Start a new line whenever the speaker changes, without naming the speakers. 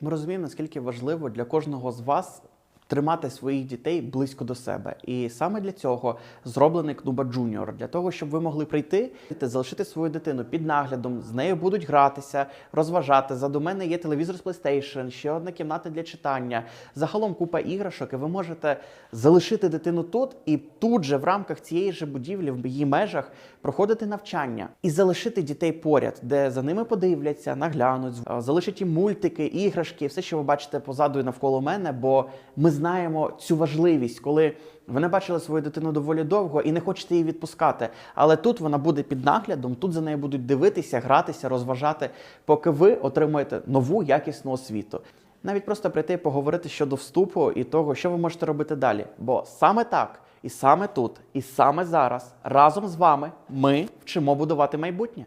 Ми розуміємо, наскільки важливо для кожного з вас тримати своїх дітей близько до себе. І саме для цього зроблений Кнуба Джуніор, для того, щоб ви могли прийти, залишити свою дитину під наглядом, з нею будуть гратися, розважати. Заду мене є телевізор з PlayStation, ще одна кімната для читання. Загалом купа іграшок, і ви можете залишити дитину тут і тут же в рамках цієї ж будівлі, в її межах, проходити навчання і залишити дітей поряд, де за ними подивляться, наглянуть, а, залишить їм мультики, іграшки, все, що ви бачите позаду і навколо мене, бо ми знаємо цю важливість, коли ви не бачили свою дитину доволі довго і не хочете її відпускати. Але тут вона буде під наглядом, тут за нею будуть дивитися, гратися, розважати, поки ви отримуєте нову якісну освіту. Навіть просто прийти і поговорити щодо вступу і того, що ви можете робити далі. Бо саме так, і саме тут, і саме зараз, разом з вами ми вчимо будувати майбутнє.